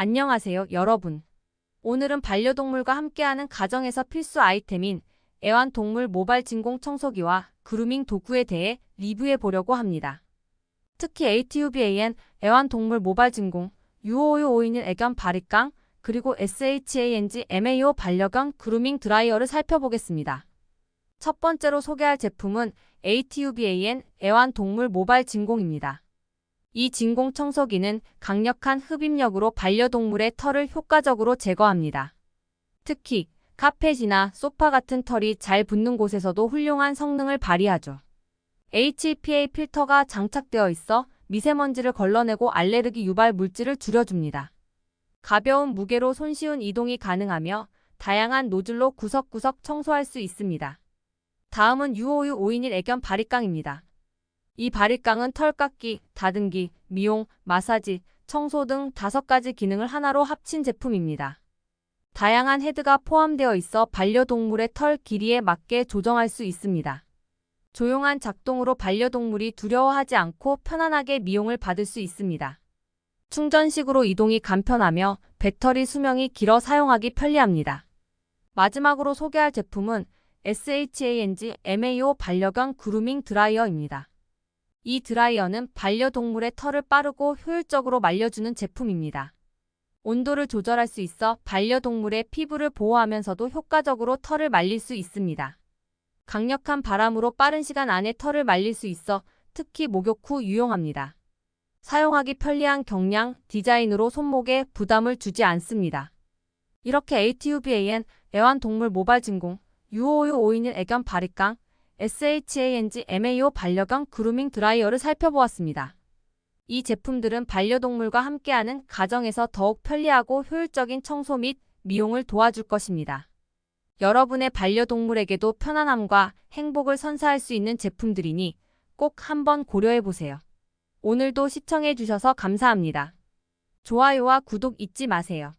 안녕하세요, 여러분. 오늘은 반려동물과 함께하는 가정에서 필수 아이템인 애완동물 모발 진공 청소기와 그루밍 도구에 대해 리뷰해 보려고 합니다. 특히 ATUBAN 애완동물 모발 진공, UOU 오인일 애견 바리깡, 그리고 SHANG MAO 반려견 그루밍 드라이어를 살펴보겠습니다. 첫 번째로 소개할 제품은 ATUBAN 애완동물 모발 진공입니다. 이 진공 청소기는 강력한 흡입력으로 반려동물의 털을 효과적으로 제거합니다. 특히 카펫이나 소파 같은 털이 잘 붙는 곳에서도 훌륭한 성능을 발휘하죠. HEPA 필터가 장착되어 있어 미세먼지를 걸러내고 알레르기 유발 물질을 줄여줍니다. 가벼운 무게로 손쉬운 이동이 가능하며 다양한 노즐로 구석구석 청소할 수 있습니다. 다음은 유오유 5인일 애견 바리깡입니다. 이 바리깡은 털 깎기, 다듬기, 미용, 마사지, 청소 등 다섯 가지 기능을 하나로 합친 제품입니다. 다양한 헤드가 포함되어 있어 반려동물의 털 길이에 맞게 조정할 수 있습니다. 조용한 작동으로 반려동물이 두려워하지 않고 편안하게 미용을 받을 수 있습니다. 충전식으로 이동이 간편하며 배터리 수명이 길어 사용하기 편리합니다. 마지막으로 소개할 제품은 SHANG MAO 반려견 그루밍 드라이어입니다. 이 드라이어는 반려동물의 털을 빠르고 효율적으로 말려주는 제품입니다. 온도를 조절할 수 있어 반려동물의 피부를 보호하면서도 효과적으로 털을 말릴 수 있습니다. 강력한 바람으로 빠른 시간 안에 털을 말릴 수 있어 특히 목욕 후 유용합니다. 사용하기 편리한 경량 디자인으로 손목에 부담을 주지 않습니다. 이렇게 ATUBAN 애완동물 모발 진공, UOU 5인일 애견 바리깡, SHANG MAO 반려견 그루밍 드라이어를 살펴보았습니다. 이 제품들은 반려동물과 함께하는 가정에서 더욱 편리하고 효율적인 청소 및 미용을 도와줄 것입니다. 여러분의 반려동물에게도 편안함과 행복을 선사할 수 있는 제품들이니 꼭 한번 고려해 보세요. 오늘도 시청해 주셔서 감사합니다. 좋아요와 구독 잊지 마세요.